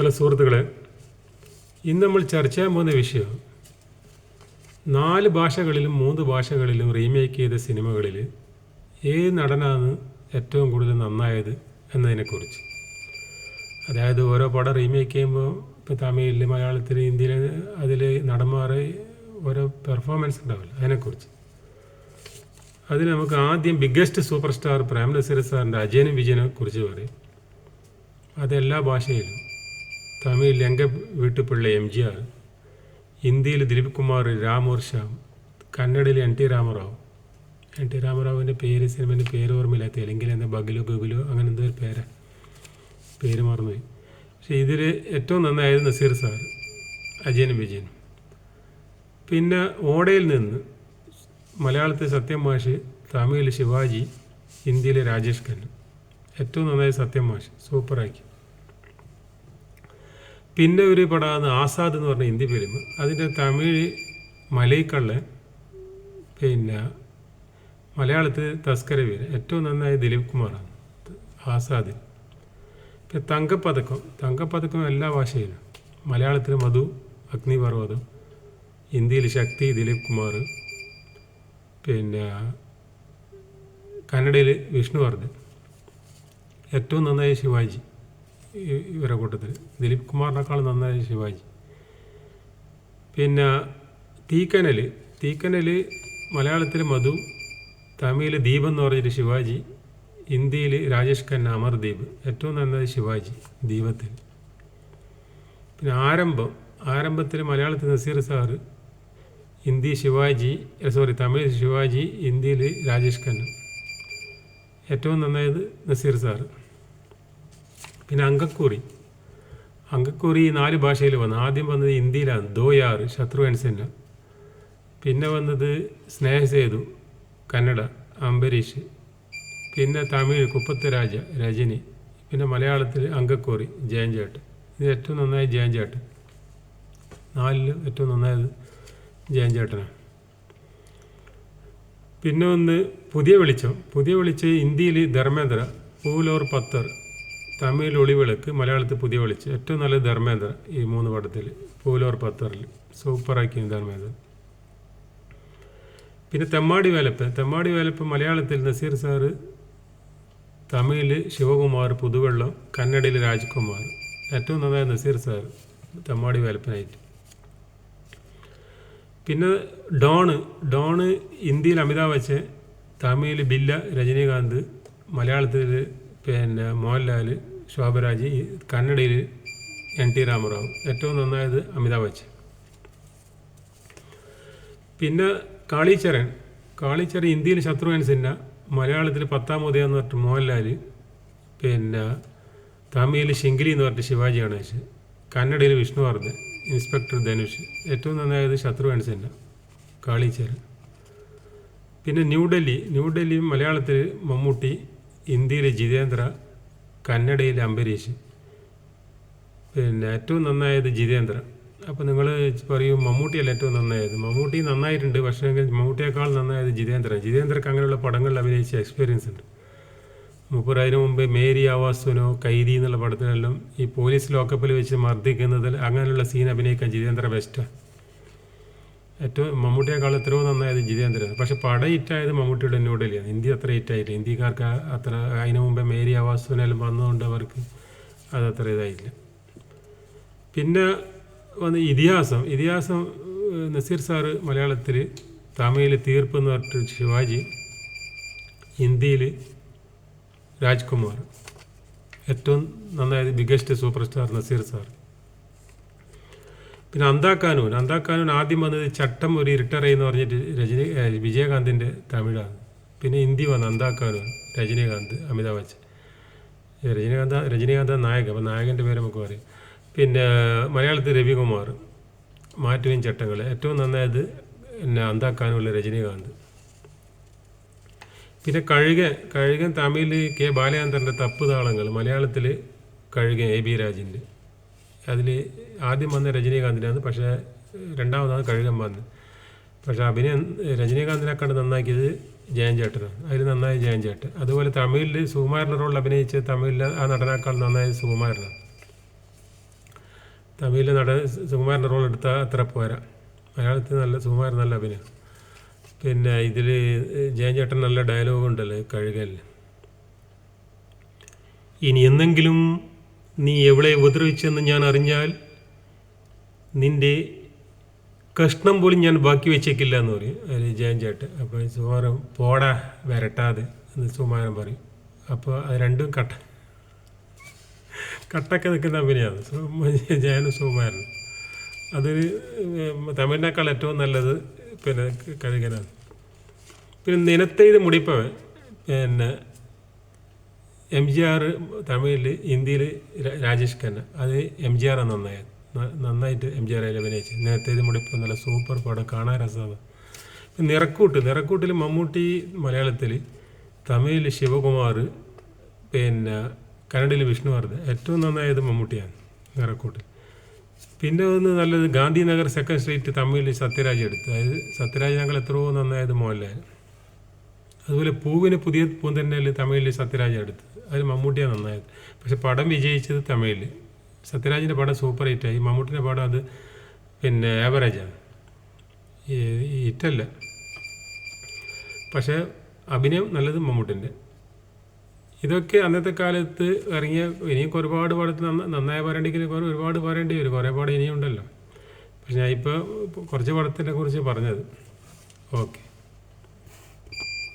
Hello സുഹൃത്തുക്കളെ ഇന്ന് നമ്മൾ ചർച്ച ചെയ്യാൻ പോകുന്ന വിഷയം നാല് ഭാഷകളിലും മൂന്ന് ഭാഷകളിലും റീമേക്ക് ചെയ്ത സിനിമകളിൽ ഏത് നടനാണ് ഏറ്റവും കൂടുതൽ നന്നായത് എന്നതിനെക്കുറിച്ച്. അതായത് ഓരോ പടം റീമേക്ക് ചെയ്യുമ്പോൾ ഇപ്പോൾ തമിഴിൽ മലയാളത്തിൽ ഹിന്ദിയിൽ അതിൽ നടന്മാർ ഓരോ പെർഫോമൻസ് ഉണ്ടാവില്ല അതിനെക്കുറിച്ച്. അതിൽ നമുക്ക് ആദ്യം biggest super star Prem Nazir സാറിന്റെ അജയനും വിജയനെ കുറിച്ച് പറയും. അതെല്ലാ ഭാഷയിലും. തമിഴിൽ ലങ്ക വീട്ടുപിള്ള എം ജി ആർ ഹിന്ദിയിൽ ദിലീപ് കുമാർ രാമൂർ Shyam കന്നഡയിൽ N T Ramarao. N T രാമറാവിന്റെ പേര് സിനിമേന്റെ പേര് ഓർമ്മയില്ല. തെലുങ്കിൽ എന്താ ബഗലു ഗുഗുലു അങ്ങനെ എന്തോ ഒരു പേര്. പേര് മറന്നുപോയി. പക്ഷേ ഇതിൽ ഏറ്റവും നന്നായത് നസീർ സാർ അജയനും വിജയനും. പിന്നെ ഓടയിൽ നിന്ന് മലയാളത്തിൽ സത്യം മാഷ് തമിഴിൽ ശിവാജി ഹിന്ദിയിൽ രാജേഷ് ഖന്ന ഏറ്റവും നന്നായി സത്യം മാഷ്. സൂപ്പറാക്കി. പിന്നെ ഒരു പടമാണ് ആസാദ് എന്ന് പറഞ്ഞ ഹിന്ദി ഫിലിം അതിന്റെ തമിഴ് മലയിക്കള്ള പിന്നെ മലയാളത്തിൽ തസ്കര വീര് ഏറ്റവും നന്നായി ദിലീപ് കുമാറാണ് ആസാദിൽ. പിന്നെ തങ്കപ്പതക്കം തങ്കപ്പതക്കം എല്ലാ ഭാഷയിലും. മലയാളത്തിൽ മധു അഗ്നിപർവതം ഹിന്ദിയിൽ ശക്തി ദിലീപ് കുമാർ പിന്നെ കന്നഡയിൽ വിഷ്ണുവർദ്ധൻ ഏറ്റവും നന്നായി ശിവാജി. ഇവരുടെ കൂട്ടത്തിൽ ദിലീപ് കുമാറിനേക്കാൾ നന്നായി ശിവാജി. പിന്നെ തീക്കനൽ തീക്കനൽ മലയാളത്തിൽ മധു തമിഴിൽ ദീപ് എന്ന് പറഞ്ഞിട്ട് ശിവാജി ഹിന്ദിയിൽ രാജേഷ് ഖന്ന അമർദീപ് ഏറ്റവും നന്നായി ശിവാജി ദീപത്തിൽ പിന്നെ ആരംഭം. ആരംഭത്തിൽ മലയാളത്തിൽ നസീർ സാറ് ഹിന്ദി ശിവാജി സോറി തമിഴ് ശിവാജി ഹിന്ദിയിൽ രാജേഷ് ഖന്ന. ഏറ്റവും നന്നായത് നസീർ സാറ്. പിന്നെ അങ്കക്കൂറി. അങ്കക്കൂറി നാല് ഭാഷയിൽ വന്നു ആദ്യം വന്നത് ഹിന്ദിയിലാണ് ദോയാറ് ശത്രുഘൻ സിൻഹ പിന്നെ വന്നത് സ്നേഹസേതു കന്നഡ അംബരീഷ്. പിന്നെ തമിഴ് കുപ്പത്ത് രാജ രജനി. പിന്നെ മലയാളത്തിൽ അങ്കക്കൂറി ജയൻ ചേട്ടൻ ഇത് ഏറ്റവും നന്നായി ജയൻ ചേട്ടൻ നാലിൽ ഏറ്റവും നന്നായത് ജയഞ്ചേട്ടനാണ് പിന്നെ ഒന്ന് പുതിയ വെളിച്ചം. പുതിയ വെളിച്ചം ഹിന്ദിയിൽ ധർമ്മേന്ദ്ര പൂലോർ പത്തർ. തമിഴിൽ ഒളിവിളക്ക് മലയാളത്തിൽ പുതിയ വിളിച്ച്. ഏറ്റവും നല്ല ധർമ്മേന്ദ്ര ഈ മൂന്ന് പടത്തിൽ പൂലോർ പത്തറിൽ. സൂപ്പറാക്കി ധർമ്മേന്ദ്ര പിന്നെ തെമ്മാടി വേലപ്പ് തെമ്മാടി വേലപ്പ് മലയാളത്തിൽ നസീർ സാറ് തമിഴിൽ ശിവകുമാർ പുതുവെള്ളം കന്നഡയിൽ രാജ്കുമാർ. ഏറ്റവും നന്നായ നസീർ സാർ തെമ്മാടി വേലപ്പനായിട്ട് പിന്നെ ഡോണ്. ഡോണ് ഇന്ത്യയിൽ അമിതാഭ് ബച്ചൻ തമിഴിൽ ബില്ല രജനീകാന്ത് മലയാളത്തിൽ പിന്നെ മോഹൻലാൽ ശോഭരാജ് കന്നഡയിൽ എൻ ടി രാമറാവു. ഏറ്റവും നന്നായത് അമിതാഭ് ബച്ചൻ. പിന്നെ കാളീച്ചരൻ. കാളീച്ചരൻ ഇന്ത്യയിൽ ശത്രുഘ്നൻ സിന്ന മലയാളത്തിൽ പത്താം ഉദയം എന്ന് പറഞ്ഞിട്ട് മോഹൻലാൽ പിന്നെ തമിഴിൽ ശിങ്കിലി എന്ന് പറഞ്ഞിട്ട് ശിവാജി ഗണേശ് കന്നഡയിൽ വിഷ്ണുവർദ്ധൻ ഇൻസ്പെക്ടർ ധനുഷ്. ഏറ്റവും നന്നായത് ശത്രുഘ്നൻ സിന്ന കാളീച്ചരൻ. പിന്നെ ന്യൂഡൽഹി ന്യൂഡൽഹി മലയാളത്തിൽ മമ്മൂട്ടി ഹിന്ദിയിൽ ജിതേന്ദ്ര കന്നഡയിൽ അംബരീഷ്. പിന്നെ ഏറ്റവും നന്നായത് ജിതേന്ദ്ര അപ്പോൾ നിങ്ങൾ പറയും മമ്മൂട്ടിയല്ല ഏറ്റവും നന്നായത്? മമ്മൂട്ടി നന്നായിട്ടുണ്ട് പക്ഷേ മമ്മൂട്ടിയേക്കാൾ നന്നായത് ജിതേന്ദ്രൻ. ജിതേന്ദ്രക്ക് അങ്ങനെയുള്ള പടങ്ങളിൽ അഭിനയിച്ച എക്സ്പീരിയൻസ് ഉണ്ട്. മുപ്പത് അതിന് മുമ്പ് മേരി ആവാസുനോ കൈദി എന്നുള്ള പടത്തിലെല്ലാം ഈ പോലീസ് ലോക്കപ്പിൽ വെച്ച് മർദ്ദിക്കുന്നതിൽ അങ്ങനെയുള്ള സീൻ അഭിനയിക്കാൻ ജിതേന്ദ്ര ബെസ്റ്റാണ് ഏറ്റവും മമ്മൂട്ടിയെക്കാൾ എത്രയോ നന്നായത് ജിതേന്ദ്രൻ പക്ഷെ പടം ഹിറ്റായത് മമ്മൂട്ടിയുടെ ന്യൂഡൽഹിയാണ്. ഹിന്ദി അത്ര ഹിറ്റായില്ല ഹിന്ദിക്കാർക്ക് അത്ര അതിന് മുമ്പേ മേരി ആവാസുവിനെല്ലാം വന്നതുകൊണ്ട് അവർക്ക് അത് അത്ര ഇതായില്ല. പിന്നെ വന്ന് ഇതിഹാസം. ഇതിഹാസം നസീർ സാറ് മലയാളത്തിൽ തമിഴിൽ തീർപ്പ് എന്ന് പറഞ്ഞിട്ട് ശിവാജി ഹിന്ദിയിൽ രാജ്കുമാർ. ഏറ്റവും നന്നായത് biggest super star Nazir sir. പിന്നെ അന്താക്കാനൂൻ. അന്താക്കാനൂൻ ആദ്യം വന്നത് ചട്ടം ഒരു ഇരുട്ടറ എന്ന് പറഞ്ഞിട്ട് രജനി വിജയകാന്തിന്റെ തമിഴാണ്. പിന്നെ ഹിന്ദി വന്ന അന്താക്കാനൂൻ രജനീകാന്ത് അമിതാഭ് ബച്ചൻ. രജനീകാന്ത രജനീകാന്ത് നായകൻ. അപ്പം നായകന്റെ പേര് നമുക്ക് പറയും. പിന്നെ മലയാളത്തിൽ രവികുമാർ മാറ്റുവിൻ ചട്ടങ്ങൾ ഏറ്റവും നന്നായത് പിന്നെ അന്താക്കാനുള്ള രജനീകാന്ത്. പിന്നെ കഴുകൻ കഴുകൻ തമിഴിൽ കെ ബാലചന്ദ്രന്റെ തപ്പ് താളങ്ങൾ മലയാളത്തിൽ കഴുകൻ എ ബി രാജിന്റെ അതിൽ ആദ്യം വന്ന രജനീകാന്തിനാണ് പക്ഷേ രണ്ടാമതാണ് കഴുകൻ വന്നത്. പക്ഷേ അഭിനയം രജനീകാന്തിനെ കണ്ട് നന്നാക്കിയത് ജയൻചേട്ടനാണ് അതിൽ നന്നായി ജയൻചേട്ടൻ അതുപോലെ തമിഴിൽ സുകുമാരന്റെ റോളിൽ അഭിനയിച്ച് തമിഴിൽ ആ നടനേക്കാൾ നന്നായി സുകുമാരനാണ്. തമിഴിൽ നട സുകുമാരന്റെ റോൾ എടുത്താൽ അത്ര പോരാ. മലയാളത്തിൽ നല്ല സുകുമാരൻ നല്ല അഭിനയം. പിന്നെ ഇതിൽ ജയൻചേട്ടൻ നല്ല ഡയലോഗ് ഉണ്ടല്ലോ കഴുകൽ ഇനി എന്നെങ്കിലും നീ എവിടെ ഉപദ്രവിച്ചെന്ന് ഞാൻ അറിഞ്ഞാൽ നിന്റെ കഷ്ണം പോലും ഞാൻ ബാക്കി വെച്ചേക്കില്ല എന്ന് പറയും. ജയൻ ചേട്ടൻ അപ്പോൾ സുമാരം പോടാ വരട്ടാതെ എന്ന് സുമാരൻ പറയും. അപ്പോൾ അത് രണ്ടും കട്ട കട്ടൊക്കെ നിൽക്കുന്ന അഭിനയാണ് ജയനും സുമാരനും അതൊരു തമിഴിനേക്കാൾ ഏറ്റവും നല്ലത് പിന്നെ കഴുകനാണ് പിന്നെ നിനത്തെയ്ത് മുടിപ്പവൻ പിന്നെ എം ജി ആർ തമിഴിൽ ഹിന്ദിയിൽ രാജേഷ് ഖന്ന. അത് എം ജി ആറാണ് നന്നായത്. നന്നായിട്ട് എം ജി ആർ അതിൽ അഭിനയിച്ചു. നേരത്തെ മുടിപ്പ് നല്ല സൂപ്പർ പടം കാണാൻ രസമാണ്. പിന്നെ നിറക്കൂട്ട് നിറക്കൂട്ടിൽ മമ്മൂട്ടി മലയാളത്തിൽ തമിഴിൽ ശിവകുമാർ പിന്നെ കന്നഡയിൽ വിഷ്ണു വിഷ്ണുവർദ്ധൻ ഏറ്റവും നന്നായത് മമ്മൂട്ടിയാണ് നിറക്കൂട്ടിൽ പിന്നെ ഒന്ന് നല്ലത് ഗാന്ധിനഗർ സെക്കൻഡ് സ്ട്രീറ്റ് തമിഴിൽ സത്യരാജ് എടുത്തു. അതായത് സത്യരാജ് ഞങ്ങൾ എത്രയോ നന്നായത് മോഹൻലാൽ. അതുപോലെ പൂവിന് പുതിയ പൂന്തന്നയിൽ തമിഴിൽ സത്യരാജ് എടുത്തത് അതിൽ മമ്മൂട്ടിയാണ് നന്നായത്. പക്ഷെ പടം വിജയിച്ചത് തമിഴിൽ സത്യരാജിന്റെ പടം സൂപ്പർ ഹിറ്റായി മമ്മൂട്ടിന്റെ പടം അത് പിന്നെ ആവറേജാണ് ഈ ഈ ഹിറ്റല്ല പക്ഷേ അഭിനയം നല്ലത് മമ്മൂട്ടിന്റെ ഇതൊക്കെ അന്നത്തെ കാലത്ത് ഇറങ്ങിയ ഇനിയൊക്കെ ഒരുപാട് പാടത്ത് നന്ന നന്നായി പറയേണ്ടെങ്കിൽ ഒരുപാട് പറയേണ്ടി വരും. കുറേ പാട് ഇനിയുണ്ടല്ലോ. പക്ഷെ ഞാൻ ഇപ്പോൾ കുറച്ച് പടത്തിനെ കുറിച്ച് പറഞ്ഞത്. ഓക്കെ.